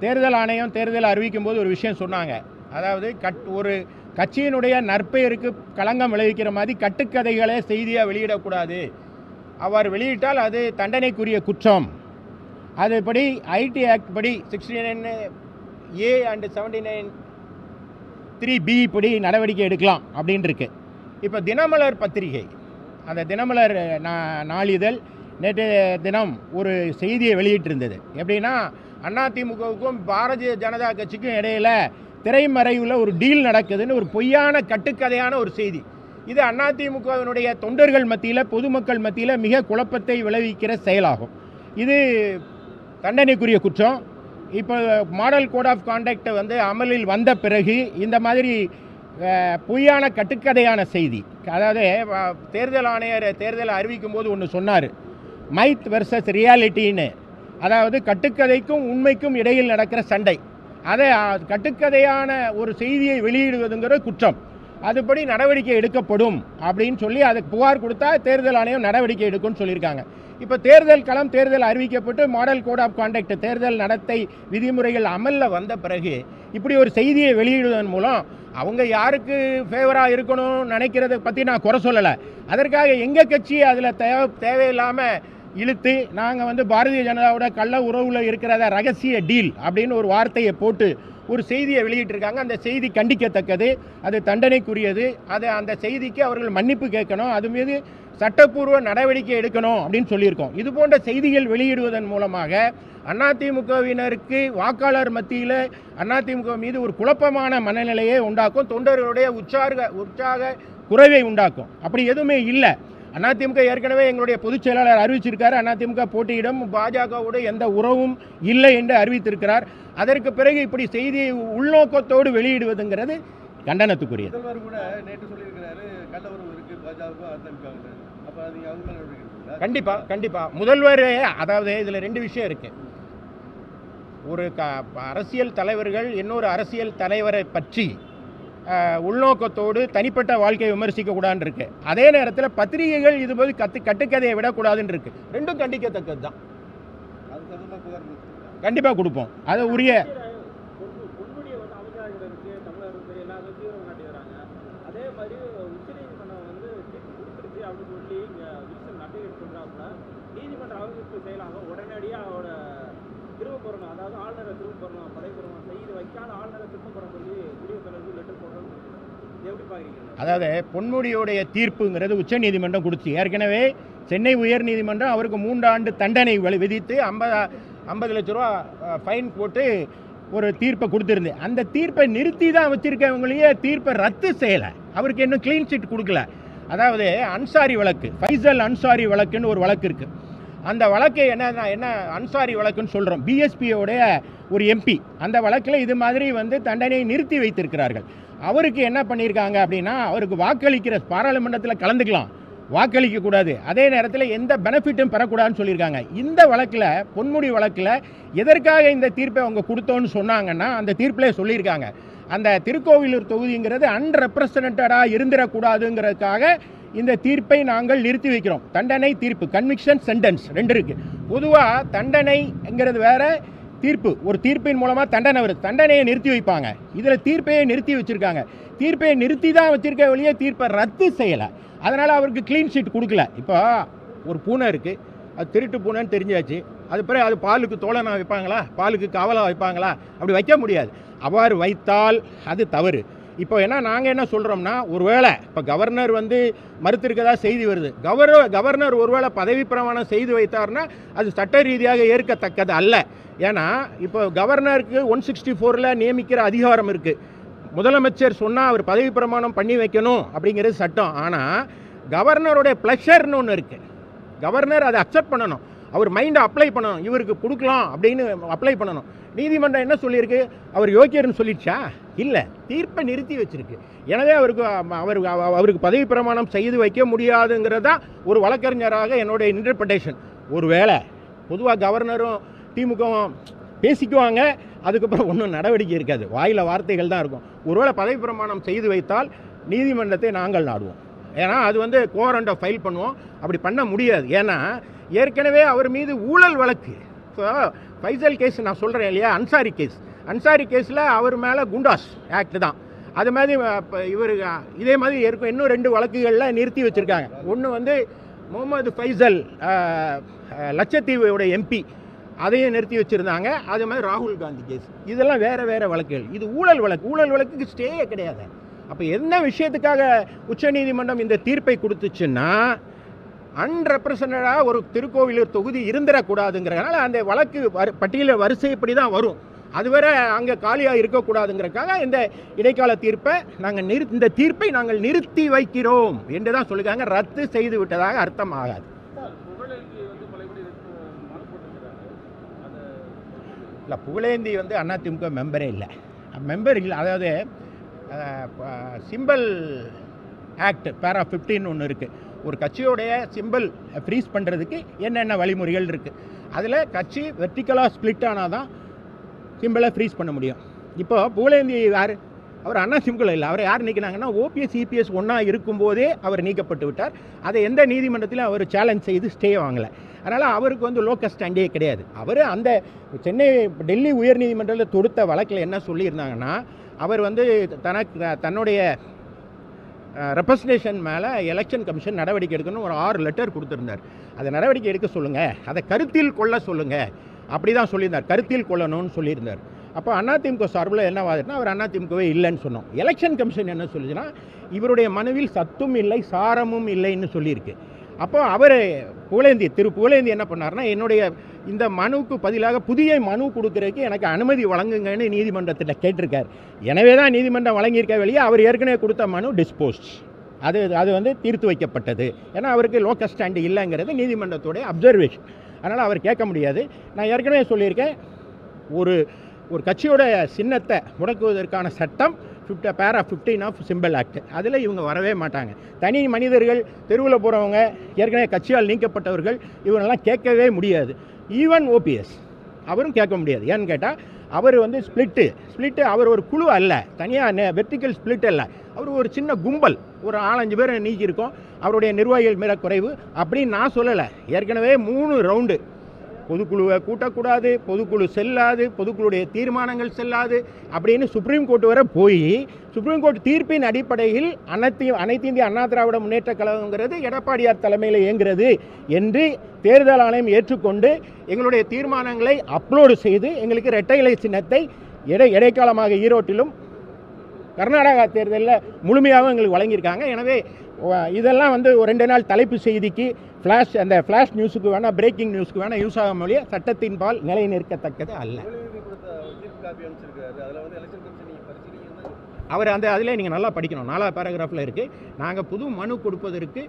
தேர்தல் ஆணையம் தேர்தல் அறிவிக்கும் போது ஒரு விஷயம் சொன்னாங்க. அதாவது கட் ஒரு கட்சியினுடைய நற்பெயருக்கு களங்கம் விளைவிக்கிற மாதிரி கட்டுக்கதைகளை செய்தியாக வெளியிடக்கூடாது. அவர் வெளியிட்டால் அது தண்டனைக்குரிய குற்றம். அதுபடி ஐடி ஆக்ட் படி sixty nine A and seventy nine three B படி நடவடிக்கை எடுக்கலாம் அப்படின்ட்டு இருக்கு இப்போ தினமலர் பத்திரிகை அந்த தினமலர் நா- நாளிதழ் நேற்று தினம் ஒரு செய்தியை வெளியிட்டிருந்தது. எப்படின்னா அதிமுகவுக்கும் பாரதிய ஜனதா கட்சிக்கும் இடையில திரைமறைவில் ஒரு டீல் நடக்குதுன்னு ஒரு பொய்யான கட்டுக்கதையான ஒரு செய்தி. இது அதிமுகவினுடைய தொண்டர்கள் மத்தியில் பொதுமக்கள் மத்தியில் மிக குழப்பத்தை விளைவிக்கிற செயலாகும். இது தண்டனைக்குரிய குற்றம். இப்போ மாடல் கோட் ஆஃப் கான்டக்ட் வந்து அமலில் வந்த பிறகு இந்த மாதிரி பொய்யான கட்டுக்கதையான செய்தி. அதாவது தேர்தல் ஆணையர் தேர்தலை அறிவிக்கும் போது ஒன்று சொன்னார். மைத் வெர்சஸ் ரியாலிட்டின்னு அதாவது கட்டுக்கதைக்கும் உண்மைக்கும் இடையில் நடக்கிற சண்டை. அதை கட்டுக்கதையான ஒரு செய்தியை வெளியிடுவதுங்கிற குற்றம். அதுபடி நடவடிக்கை எடுக்கப்படும் அப்படின்னு சொல்லி அதுக்கு புகார் கொடுத்தா தேர்தல் ஆணையம் நடவடிக்கை எடுக்கும்னு சொல்லியிருக்காங்க. இப்போ தேர்தல் களம் தேர்தல் அறிவிக்கப்பட்டு மாடல் கோட் ஆஃப் கான்டக்ட் தேர்தல் நடத்தை விதிமுறைகள் அமலில் வந்த பிறகு இப்படி ஒரு செய்தியை வெளியிடுவதன் மூலம் அவங்க யாருக்கு ஃபேவராக இருக்கணும்னு நினைக்கிறத பற்றி நான் குறை சொல்லலை. அதற்காக எங்கள் கட்சி அதில் தேவை தேவையில்லாமல் இழுத்து நாங்கள் வந்து பாரதிய ஜனதாவோட கள்ள உறவில் இருக்கிறத ரகசிய டீல் அப்படின்னு ஒரு வார்த்தையை போட்டு ஒரு செய்தியை வெளியிட்டிருக்காங்க. அந்த செய்தி கண்டிக்கத்தக்கது. அது தண்டனைக்குரியது. அதை அந்த செய்திக்கு அவர்கள் மன்னிப்பு கேட்கணும். அது மீது சட்டப்பூர்வ நடவடிக்கை எடுக்கணும் அப்படின்னு சொல்லியிருக்கோம். இது போன்ற செய்திகள் வெளியிடுவதன் மூலமாக அதிமுகவினருக்கு வாக்காளர் மத்தியில் அதிமுக மீது ஒரு குழப்பமான மனநிலையை உண்டாக்கும் தொண்டர்களுடைய உற்சாக உற்சாக குறைவை உண்டாக்கும். அப்படி எதுவுமே இல்லை. அதிமுக ஏற்கனவே எங்களுடைய பொதுச் செயலாளர் அறிவிச்சிருக்காரு. அதிமுக போட்டியிடும். பாஜகவோடு எந்த உறவும் இல்லை என்று அறிவித்திருக்கிறார். அதற்கு பிறகு இப்படி செய்தியை உள்நோக்கத்தோடு வெளியிடுவதுங்கிறது கண்டனத்துக்குரியது? கண்டிப்பா கண்டிப்பா. முதல்வர் அதாவது இதுல ரெண்டு விஷயம் இருக்கு. ஒரு அரசியல் தலைவர்கள் இன்னொரு அரசியல் தலைவரை பற்றி உள்நோக்கத்தோடு தனிப்பட்ட வாழ்க்கையை விமர்சிக்க கூடாதுன்னு இருக்கு அதே நேரத்தில் பத்திரிகைகள் இது போது கத்து கட்டுக்கதையை விடக்கூடாதுன்னு இருக்கு ரெண்டும் கண்டிக்கத்தக்கது தான்? கண்டிப்பாக கொடுப்போம். அதை உரிய திரும்ப அதாவது ஆளுநரை திரும்ப போறணும் படை செய்து வைக்காத ஆளுநரை திரும்ப போற சொல்லி குடியரசு லெட்டர் போடுறோம். எப்படி அதாவது பொன்முடியுடைய தீர்ப்புங்கிறது உச்சநீதிமன்றம் கொடுத்து ஏற்கனவே சென்னை உயர்நீதிமன்றம் அவருக்கு மூன்றாண்டு தண்டனை விதித்து ஐம்பது ஐம்பது லட்ச ரூபா ஃபைன் போட்டு ஒரு தீர்ப்பை கொடுத்துருந்து. அந்த தீர்ப்பை நிறுத்தி தான் வச்சிருக்கவங்களையே தீர்ப்பை ரத்து செய்யலை. அவருக்கு இன்னும் க்ளீன் சிட் கொடுக்கல. அதாவது அன்சாரி வழக்கு ஃபைசல் அன்சாரி வழக்குன்னு ஒரு வழக்கு இருக்குது அந்த வழக்கு என்ன என்ன அன்சாரி வழக்குன்னு சொல்கிறோம் பிஎஸ்பியோடைய ஒரு எம்பி அந்த வழக்கில் இது மாதிரி வந்து தண்டனையை நிறுத்தி வைத்திருக்கிறார்கள். அவருக்கு என்ன பண்ணியிருக்காங்க அப்படின்னா அவருக்கு வாக்களிக்கிற பாராளுமன்றத்தில் கலந்துக்கலாம். வாக்களிக்கக்கூடாது அதே நேரத்தில் எந்த பெனிஃபிட்டும் பெறக்கூடாதுன்னு சொல்லியிருக்காங்க. இந்த வழக்கில் பொன்முடி வழக்கில் எதற்காக இந்த தீர்ப்பை அவங்க கொடுத்தோன்னு சொன்னாங்கன்னா அந்த தீர்ப்பிலே சொல்லியிருக்காங்க. அந்த திருக்கோவிலூர் தொகுதிங்கிறது அன்ரெப்ரசன்டாக இருந்துடக்கூடாதுங்கிறதுக்காக இந்த தீர்ப்பை நாங்கள் நிறுத்தி வைக்கிறோம். தண்டனை தீர்ப்பு கன்விக்ஷன் சென்டென்ஸ் ரெண்டு இருக்கு. பொதுவாக தண்டனைங்கிறது வேற தீர்ப்பு. ஒரு தீர்ப்பின் மூலமாக தண்டனை வருது. தண்டனையை நிறுத்தி வைப்பாங்க. இதில் தீர்ப்பையே நிறுத்தி வச்சிருக்காங்க. தீர்ப்பை நிறுத்தி தான் வச்சிருக்க வழியே தீர்ப்பை ரத்து செய்யலை. அதனால் அவருக்கு க்ளீன் ஷீட் கொடுக்கல. இப்போ ஒரு பூனை இருக்குது அது திருட்டு பூனைன்னு தெரிஞ்சாச்சு. அது பிறகு அது பாலுக்கு தோழனாக வைப்பாங்களா? பாலுக்கு காவலாக வைப்பாங்களா? அப்படி வைக்க முடியாது. அவ்வாறு வைத்தால் அது தவறு. இப்போ என்ன நாங்கள் என்ன சொல்கிறோம்னா ஒருவேளை இப்போ கவர்னர் வந்து மறுத்திருக்கதா செய்தி வருது. கவர்னர் கவர்னர் ஒருவேளை பதவி பிரமாணம் செய்து வைத்தார்னா அது சட்ட ரீதியாக ஏற்கத்தக்கது அல்ல. ஏன்னா இப்போ கவர்னருக்கு ஒன் சிக்ஸ்டி ஃபோரில் நியமிக்கிற அதிகாரம் இருக்குது முதலமைச்சர் சொன்னால் அவர் பதவி பிரமாணம் பண்ணி வைக்கணும் அப்படிங்கிறது சட்டம். ஆனால் கவர்னருடைய ப்ளஷர்னு ஒன்று இருக்குது கவர்னர் அதை அக்செப்ட் பண்ணணும். அவர் மைண்டை அப்ளை பண்ணணும். இவருக்கு கொடுக்கலாம் அப்படின்னு அப்ளை பண்ணணும். நீதிமன்றம் என்ன சொல்லியிருக்கு? அவர் யோக்கியர்னு சொல்லிடுச்சா? இல்லை தீர்ப்பை நிறுத்தி வச்சிருக்கு. எனவே அவருக்கு அவர் அவருக்கு பதவி பிரமாணம் செய்து வைக்க முடியாதுங்கிறது தான் ஒரு வழக்கறிஞராக என்னுடைய இன்டர்பிரட்டேஷன் ஒருவேளை பொதுவாக கவர்னரும் திமுகவும் பேசிக்குவாங்க அதுக்கப்புறம் ஒன்றும் நடவடிக்கை இருக்காது. வாயில் வார்த்தைகள் தான் இருக்கும். ஒருவேளை பதவி பிரமாணம் செய்து வைத்தால் நீதிமன்றத்தை நாங்கள் நாடுவோம். ஏன்னா அது வந்து கோரண்டை ஃபைல் பண்ணுவோம். அப்படி பண்ண முடியாது. ஏன்னா ஏற்கனவே அவர் மீது ஊழல் வழக்கு. ஸோ ஃபைசல் கேஸ் நான் சொல்கிறேன் இல்லையா? அன்சாரி கேஸ் அன்சாரி கேஸில் அவர் மேலே குண்டாஸ் ஆக்ட் தான். அது மாதிரி இப்போ இவர் இதே மாதிரி இருக்கும் இன்னும் ரெண்டு வழக்குகளில் நிறுத்தி வச்சுருக்காங்க. ஒன்று வந்து முகமது ஃபைசல் லட்சத்தீவுடைய எம்பி அதையும் நிறுத்தி வச்சுருந்தாங்க. அது மாதிரி ராகுல் காந்தி கேஸ் இதெல்லாம் வேறு வேறு வழக்குகள். இது ஊழல் வழக்கு. ஊழல் வழக்குக்கு ஸ்டேயே கிடையாது. அப்போ என்ன விஷயத்துக்காக உச்சநீதிமன்றம் இந்த தீர்ப்பை கொடுத்துச்சுன்னா அன்ரெப்ரசன்டாக ஒரு திருக்கோவிலூர் தொகுதி இருந்துடக்கூடாதுங்கிறதுனால அந்த வழக்கு வரு பட்டியலில் வரிசைப்படி தான் வரும். அதுவரை அங்கே காலியாக இருக்கக்கூடாதுங்கிறதுக்காக இந்த இடைக்கால தீர்ப்பை நாங்கள் நிறு இந்த தீர்ப்பை நாங்கள் நிறுத்தி வைக்கிறோம் என்று தான் சொல்லுறாங்க ரத்து செய்து விட்டதாக அர்த்தம் ஆகாது வந்து இல்லை புகழேந்தி வந்து அதிமுக மெம்பரே இல்லை. மெம்பர் இல்லை அதாவது சிம்பிள் ஆக்ட் பேரா ஃபிஃப்டின்னு ஒன்று இருக்குது ஒரு கட்சியோடைய சிம்பிள் ஃப்ரீஸ் பண்ணுறதுக்கு என்னென்ன வழிமுறைகள் இருக்குது அதில் கட்சி வெர்டிக்கலாக ஸ்ப்ளிட் ஆனால் தான் சிம்பிளாக ஃப்ரீஸ் பண்ண முடியும். இப்போ புகழேந்தி யார்? அவர் அண்ணா சிம்பிள் இல்லை. அவர் யார் நீக்கினாங்கன்னா ஓபிஎஸ் இபிஎஸ் ஒன்றா இருக்கும்போதே அவர் நீக்கப்பட்டு விட்டார். அதை எந்த நீதிமன்றத்திலும் அவர் சேலஞ்ச் செய்து ஸ்டே வாங்கலை. அதனால் அவருக்கு வந்து லோக்கல் ஸ்டாண்டே கிடையாது. அவர் அந்த சென்னை டெல்லி உயர்நீதிமன்றத்தில் தொடுத்த வழக்கில் என்ன சொல்லியிருந்தாங்கன்னா அவர் வந்து தனக்கு தன்னுடைய ரெப்ரசன்டேஷன் மேலே எலெக்ஷன் கமிஷன் நடவடிக்கை எடுக்கணும்னு ஒரு ஆறு லெட்டர் கொடுத்துருந்தார். அதை நடவடிக்கை எடுக்க சொல்லுங்கள் அதை கருத்தில் கொள்ள சொல்லுங்கள் அப்படி தான் சொல்லியிருந்தார். கருத்தில் கொள்ளணும்னு சொல்லியிருந்தார். அப்போ அதிமுக சார்பில் என்ன வாதினா அவர் அதிமுகவே இல்லைன்னு சொன்னோம். எலெக்ஷன் கமிஷன் என்ன சொல்லுச்சுன்னா இவருடைய மனுவில் சத்தும் இல்லை சாரமும் இல்லைன்னு சொல்லியிருக்கு. அப்போ அவர் புகழேந்தி திரு புகழேந்தி என்ன பண்ணார்னா என்னுடைய இந்த மனுவுக்கு பதிலாக புதிய மனு கொடுக்கறதுக்கு எனக்கு அனுமதி வழங்குங்கன்னு நீதிமன்றத்தில் கேட்டிருக்கார். எனவே தான் நீதிமன்றம் வழங்கியிருக்க வெளியே அவர் ஏற்கனவே கொடுத்த மனு டிஸ்போஸ்ட் அது அது வந்து தீர்த்து வைக்கப்பட்டது. ஏன்னா அவருக்கு லோக்கல் ஸ்டாண்டு இல்லைங்கிறது நீதிமன்றத்துடைய அப்சர்வேஷன் அதனால் அவர் கேட்க முடியாது. நான் ஏற்கனவே சொல்லியிருக்கேன் ஒரு ஒரு கட்சியோட சின்னத்தை முடக்குவதற்கான சட்டம் ஃபிஃப்ட பேரா ஃபிஃப்டீன் ஆஃப் சிம்பிள் ஆக்ட் அதில் இவங்க வரவே மாட்டாங்க. தனி மனிதர்கள் தெருவில் போகிறவங்க ஏற்கனவே கட்சியால் நீக்கப்பட்டவர்கள் இவங்கெல்லாம் கேட்கவே முடியாது. ஈவன் ஓபிஎஸ் அவரும் கேட்க முடியாது. ஏன்னு கேட்டால் அவர் வந்து ஸ்பிளிட்டு ஸ்பிளிட்டு அவர் ஒரு குழு அல்ல. தனியாக வெர்டிக்கல் ஸ்பிளிட் அல்ல. அவர் ஒரு சின்ன கும்பல். ஒரு நாலஞ்சு பேர் நீக்கியிருக்கோம். அவருடைய நிர்வாகிகள் மேல குறைவு. அப்படின்னு நான் சொல்லலை. ஏற்கனவே மூணு ரவுண்டு. பொதுக்குழுவை கூட்டக்கூடாது பொதுக்குழு செல்லாது பொதுக்குழுடைய தீர்மானங்கள் செல்லாது அப்படின்னு சுப்ரீம் கோர்ட் வரை போய் சுப்ரீம் கோர்ட் தீர்ப்பின் அடிப்படையில் அனைத்து அனைத்து இந்திய அண்ணா திராவிட முன்னேற்ற கழகங்கிறது எடப்பாடியார் தலைமையில் இயங்குகிறது என்று தேர்தல் ஆணையம் ஏற்றுக்கொண்டு எங்களுடைய தீர்மானங்களை அப்லோடு செய்து எங்களுக்கு இரட்டை இலை சின்னத்தை இடை இடைக்காலமாக ஈரோட்டிலும் கர்நாடகா தேர்தலில் முழுமையாகவும் எங்களுக்கு வழங்கியிருக்காங்க. எனவே இதெல்லாம் வந்து ஒரு ரெண்டு நாள் தலைப்பு செய்திக்கு ஃப்ளாஷ் அந்த ஃப்ளாஷ் நியூஸுக்கு வேணால் பிரேக்கிங் நியூஸ்க்கு வேணால் யூஸ் ஆகும் மொழியே சட்டத்தின் பால் நிலை நிற்கத்தக்கது அல்ல. அவர் அந்த அதிலே நீங்கள் நல்லா படிக்கணும். நாலா பேராகிராஃபில் இருக்குது நாங்கள் புது மனு கொடுப்பதற்கு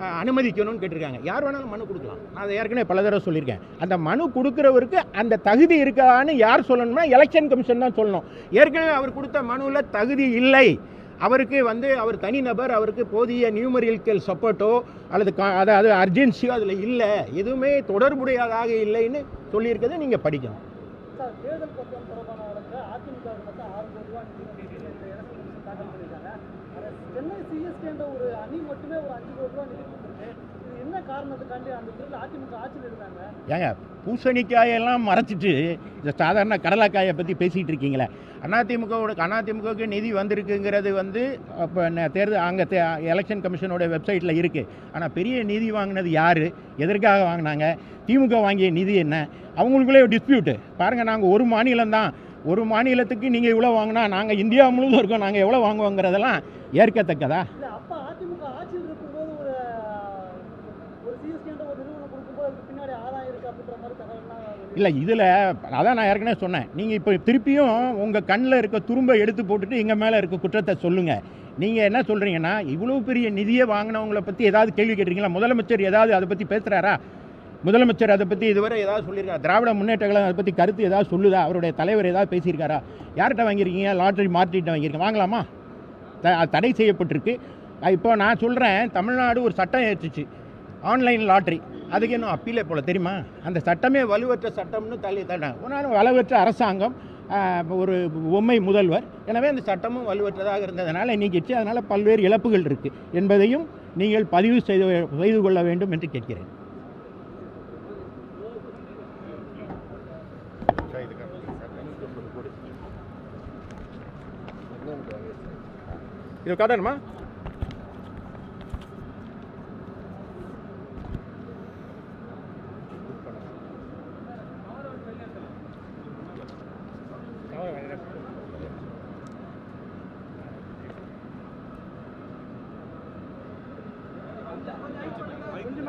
அனுமதிக்கணும்னு கேட்டிருக்காங்க. யார் வேணாலும் மனு கொடுக்கலாம். நான் அதை ஏற்கனவே பல தடவை சொல்லியிருக்கேன். அந்த மனு கொடுக்குறவருக்கு அந்த தகுதி இருக்கான்னு யார் சொல்லணும்னா எலெக்ஷன் கமிஷன் தான் சொல்லணும். ஏற்கனவே அவர் கொடுத்த மனுவில் தகுதி இல்லை. அவருக்கு வந்து அவர் தனிநபர் அவருக்கு போதிய நியூமரிக்கல் சப்போர்ட்டோ அல்லது கா- அதாவது அர்ஜென்சியோ அதில் இல்லை. எதுவுமே தொடர்புடையதாக இல்லைன்னு சொல்லியிருக்கிறத நீங்கள் படிக்கணும் சார் தேர்தல் பத்திரம் தொடர்பான வழக்கு அதிமுக மொத்தம் ஆறு கோடி ரூபாய் நிதி ஒதுக்கீடு இந்த எலெக்ஷன் கமிஷன் தாக்கல் பண்ணியிருக்காங்க அதை சென்னை சிஎஸ்கேன்ற ஒரு அணி மட்டுமே ஒரு அஞ்சு கோடி ரூபா நிதி இது என்ன காரணத்துக்காண்டி அந்த பிறகு அதிமுக ஆட்சியில் இருந்தாங்க ஏங்க பூசணிக்காயெல்லாம் மறைச்சிட்டு இந்த சாதாரண கடலைக்காயை பற்றி பேசிகிட்டு இருக்கீங்களே. அதிமுகவோட அதிமுகவுக்கு நிதி வந்திருக்குங்கிறது வந்து அப்போ தேர்தல் அங்கே தே எலெக்ஷன் கமிஷனோட வெப்சைட்டில் இருக்குது ஆனால் பெரிய நிதி வாங்கினது யார்? எதற்காக வாங்கினாங்க? திமுக வாங்கிய நிதி என்ன? அவங்களுக்குள்ளே டிஸ்பியூட்டு பாருங்கள் நாங்கள் ஒரு மாநிலம்தான். ஒரு மாநிலத்துக்கு நீங்கள் இவ்வளோ வாங்கினா நாங்கள் இந்தியா முழுவதும் இருக்கோம். நாங்கள் எவ்வளோ வாங்குவோங்கிறதெல்லாம் ஏற்கத்தக்கதா? இல்லை இதில் அதான் நான் ஏற்கனவே சொன்னேன். நீங்கள் இப்போ திருப்பியும் உங்கள் கண்ணில் இருக்க துரும்பை எடுத்து போட்டுட்டு எங்கள் மேலே இருக்க குற்றத்தை சொல்லுங்கள் நீங்கள் என்ன சொல்கிறீங்கன்னா இவ்வளோ பெரிய நிதியை வாங்கினவங்கள பற்றி ஏதாவது கேள்வி கேட்டிருக்கீங்களா? முதலமைச்சர் ஏதாவது அதை பற்றி பேசுகிறாரா முதலமைச்சர் அதை பற்றி இதுவரை ஏதாவது சொல்லியிருக்காரா? திராவிட முன்னேற்ற கழகம் அதை பற்றி கருத்து ஏதாவது சொல்லுதா? அவருடைய தலைவர் ஏதாவது பேசியிருக்காரா? யார்கிட்ட வாங்கியிருக்கீங்க? லாட்ரி மார்க்கெட்டை வாங்கியிருக்கீங்க. வாங்கலாமா? த- தடை செய்யப்பட்டிருக்கு. இப்போ நான் சொல்கிறேன் தமிழ்நாடு ஒரு சட்டம் ஏற்றுச்சு ஆன்லைன் லாட்ரி அதுக்கு இன்னும் அப்பீலே போல தெரியுமா? அந்த சட்டமே வலுவற்ற சட்டம்னு தள்ளி தட்டாங்க ஒன்றாலும் வலுவற்ற அரசாங்கம் ஒரு பொம்மை முதல்வர். எனவே அந்த சட்டமும் வலுவற்றதாக இருந்ததுனால நீக்கிடுச்சு அதனால் பல்வேறு இழப்புகள் இருக்குது என்பதையும் நீங்கள் பதிவு செய்து செய்து கொள்ள வேண்டும் என்று கேட்கிறேன். இருக்காதானுமா கொஞ்சம்